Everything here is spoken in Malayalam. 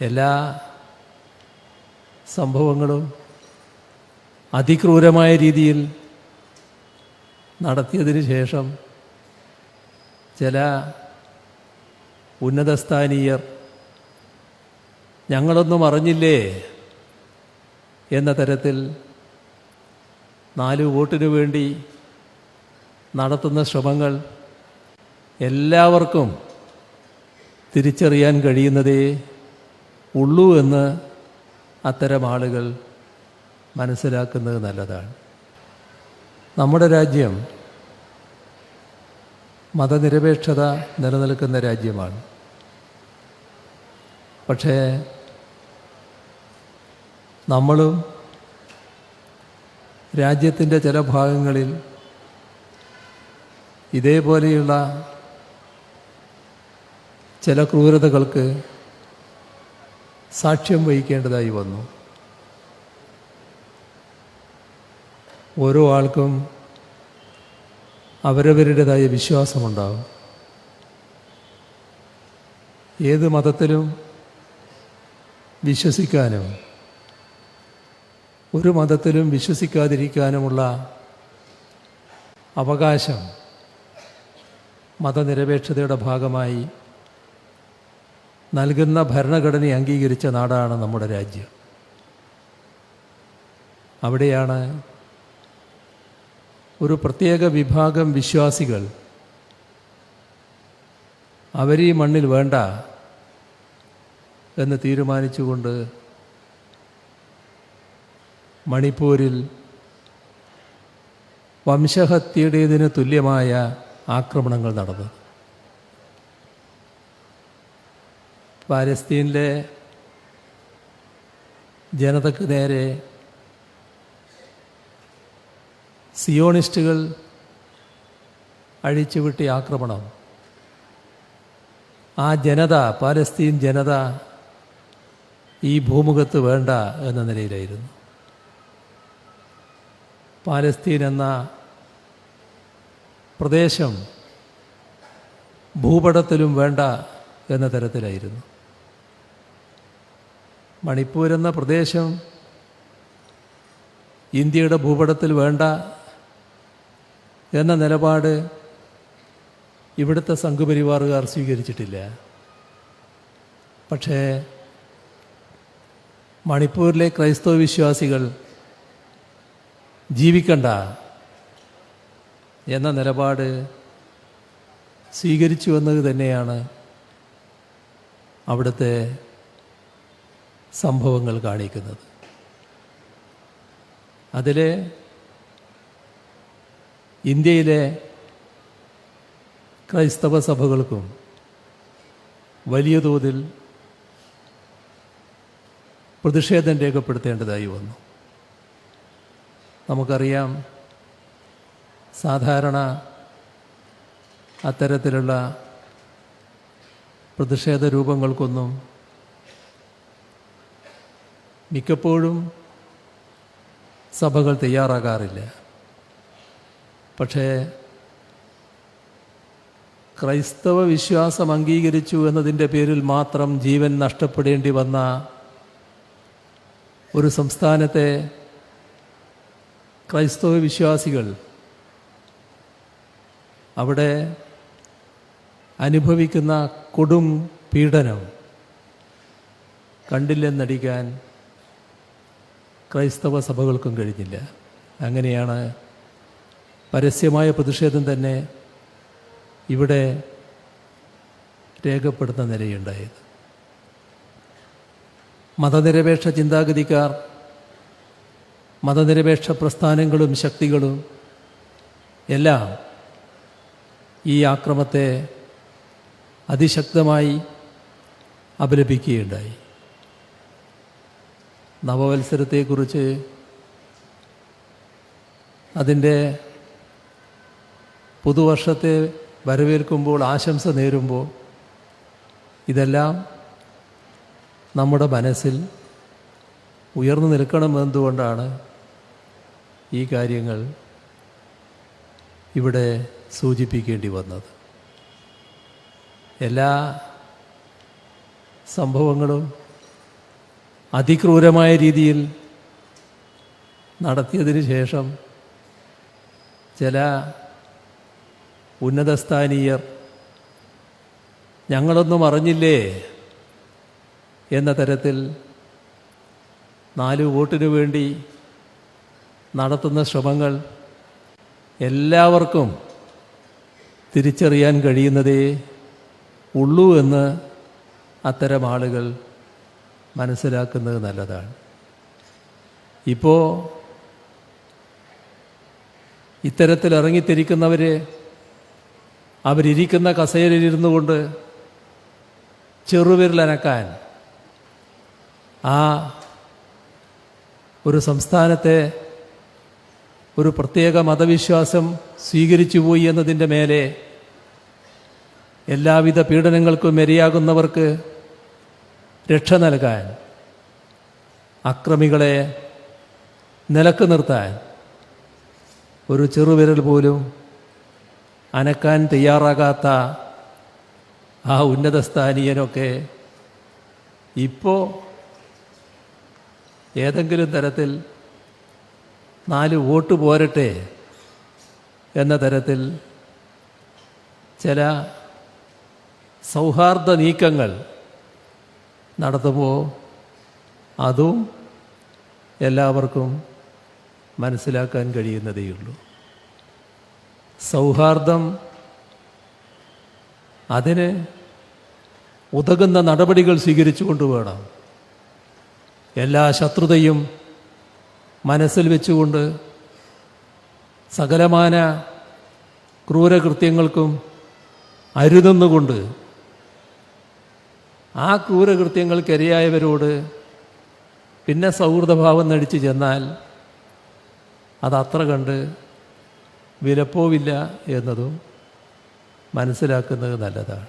എല്ലാ സംഭവങ്ങളും അതിക്രൂരമായ രീതിയിൽ നടത്തിയതിന് ശേഷം ചില ഉന്നതസ്ഥാനീയർ ഞങ്ങളൊന്നും അറിഞ്ഞില്ലേ? എന്ന തരത്തിൽ നാല് വോട്ടിനു വേണ്ടി നടത്തുന്ന ശ്രമങ്ങൾ എല്ലാവർക്കും തിരിച്ചറിയാൻ കഴിയുന്നതേ ഉള്ളൂ എന്ന് അത്തരം ആളുകൾ മനസ്സിലാക്കുന്നത് നല്ലതാണ്. നമ്മുടെ രാജ്യം മതനിരപേക്ഷത നിലനിൽക്കുന്ന രാജ്യമാണ്. പക്ഷേ നമ്മളും രാജ്യത്തിന്റെ ചില ഭാഗങ്ങളിൽ ഇതേപോലെയുള്ള ചില ക്രൂരതകൾക്ക് സാക്ഷ്യം വഹിക്കേണ്ടതായി വന്നു. ഓരോ ആൾക്കും അവരവരുടേതായ വിശ്വാസമുണ്ടാകും ഏത് മതത്തിലും വിശ്വസിക്കാനും ഒരു മതത്തിലും വിശ്വസിക്കാതിരിക്കാനുമുള്ള അവകാശം മതനിരപേക്ഷതയുടെ ഭാഗമായി നൽകുന്ന ഭരണഘടനയെ അംഗീകരിച്ച നാടാണ് നമ്മുടെ രാജ്യം. അവിടെയാണ് ഒരു പ്രത്യേക വിഭാഗം വിശ്വാസികൾ അവരീ മണ്ണിൽ വേണ്ട എന്ന് തീരുമാനിച്ചുകൊണ്ട് മണിപ്പൂരിൽ വംശഹത്യയുടേതിന് തുല്യമായ ആക്രമണങ്ങൾ നടന്നു പാലസ്തീനിലെ ജനതക്ക് നേരെ സിയോണിസ്റ്റുകൾ അഴിച്ചുവിട്ടിയ ആക്രമണം. ആ ജനത പാലസ്തീൻ ജനത ഈ ഭൂമുഖത്ത് വേണ്ട എന്ന നിലയിലായിരുന്നു. പാലസ്തീൻ എന്ന പ്രദേശം ഭൂപടത്തിലും വേണ്ട എന്ന തരത്തിലായിരുന്നു. മണിപ്പൂർ എന്ന പ്രദേശം ഇന്ത്യയുടെ ഭൂപടത്തിൽ വേണ്ട എന്ന നിലപാട് ഇവിടുത്തെ സംഘപരിവാറുകാർ സ്വീകരിച്ചിട്ടില്ല. പക്ഷേ മണിപ്പൂരിലെ ക്രൈസ്തവ വിശ്വാസികൾ ജീവിക്കണ്ട എന്ന നിലപാട് സ്വീകരിച്ചു വന്നത് തന്നെയാണ് അവിടുത്തെ സംഭവങ്ങൾ കാണിക്കുന്നത്. അതിൽ ഇന്ത്യയിലെ ക്രൈസ്തവ സഭകൾക്കും വലിയ തോതിൽ പ്രതിഷേധം രേഖപ്പെടുത്തേണ്ടതായി വന്നു. നമുക്കറിയാം സാധാരണ അത്തരത്തിലുള്ള പ്രതിഷേധ രൂപങ്ങൾക്കൊന്നും മിക്കപ്പോഴും സഭകൾ തയ്യാറാകാറില്ല. പക്ഷേ ക്രൈസ്തവ വിശ്വാസം അംഗീകരിച്ചു എന്നതിന്റെ പേരിൽ മാത്രം ജീവൻ നഷ്ടപ്പെടേണ്ടി വന്ന ഒരു സംസ്ഥാനത്തെ ക്രൈസ്തവ വിശ്വാസികൾ അവിടെ അനുഭവിക്കുന്ന കൊടും പീഡനം കണ്ടില്ലെന്നടിക്കാൻ ക്രൈസ്തവ സഭകൾക്കും കഴിഞ്ഞില്ല. അങ്ങനെയാണ് പരസ്യമായ പ്രതിഷേധം തന്നെ ഇവിടെ രേഖപ്പെടുന്ന നിലയുണ്ടായത്. മതനിരപേക്ഷ ചിന്താഗതിക്കാർ മതനിരപേക്ഷ പ്രസ്ഥാനങ്ങളും ശക്തികളും എല്ലാം ഈ ആക്രമത്തെ അതിശക്തമായി അപലപിക്കുകയുണ്ടായി. നവവത്സരത്തെക്കുറിച്ച് അതിന്റെ പുതുവർഷത്തെ വരവേൽക്കുമ്പോൾ ആശംസ നേരുമ്പോൾ ഇതെല്ലാം നമ്മുടെ മനസ്സിൽ ഉയർന്നു നിൽക്കണമെന്നതുകൊണ്ടാണ് ഈ കാര്യങ്ങൾ ഇവിടെ സൂചിപ്പിക്കേണ്ടി വന്നത്? എല്ലാ സംഭവങ്ങളും അതിക്രൂരമായ രീതിയിൽ നടത്തിയതിന് ശേഷം ചില ഉന്നതസ്ഥാനീയർ ഞങ്ങളൊന്നും അറിഞ്ഞില്ലേ? എന്ന തരത്തിൽ നാല് വോട്ടിനു വേണ്ടി നടത്തുന്ന ശ്രമങ്ങൾ എല്ലാവർക്കും തിരിച്ചറിയാൻ കഴിയുന്നതേ ഉള്ളൂ എന്ന് അത്തരം ആളുകൾ മനസ്സിലാക്കുന്നത് നല്ലതാണ്. ഇപ്പോൾ ഇത്തരത്തിൽ ഇറങ്ങിത്തിരിക്കുന്നവർ അവരിയ്ക്കുന്ന കസേരയിലിരുന്നു കൊണ്ട് ചെറുവിരലനക്കാൻ ആ ഒരു സംസ്ഥാനത്തെ ഒരു പ്രത്യേക മതവിശ്വാസം സ്വീകരിച്ചു പോയി എന്നതിന്റെ മേലെ എല്ലാവിധ പീഡനങ്ങൾക്കും ഇരയാകുന്നവർക്ക് രക്ഷ നൽകാൻ അക്രമികളെ നിലയ്ക്ക് നിർത്താൻ ഒരു ചെറുവിരൽ പോലും അനക്കാൻ തയ്യാറാകാത്ത ആ ഉന്നതസ്ഥാനീയനൊക്കെ ഇപ്പോൾ ഏതെങ്കിലും തരത്തിൽ നാല് വോട്ട് പോരട്ടെ എന്ന തരത്തിൽ ചില സൗഹാർദ്ദ നീക്കങ്ങൾ നടത്തുമ്പോൾ അതും എല്ലാവർക്കും മനസ്സിലാക്കാൻ കഴിയുന്നതേയുള്ളൂ. സൗഹാർദ്ദം അതിന് ഉതകുന്ന നടപടികൾ സ്വീകരിച്ചുകൊണ്ട് വേണം. എല്ലാ ശത്രുതയും മനസ്സിൽ വെച്ചുകൊണ്ട് സകലമാന ക്രൂരകൃത്യങ്ങൾക്കും അരുതെന്നുകൊണ്ട് ആ ക്രൂരകൃത്യങ്ങൾക്കിരയായവരോട് പിന്നെ സൗഹൃദഭാവം നടിച്ചു ചെന്നാൽ അതത്ര കണ്ട് വിലപ്പോവില്ല എന്നതും മനസ്സിലാക്കുന്നത് നല്ലതാണ്.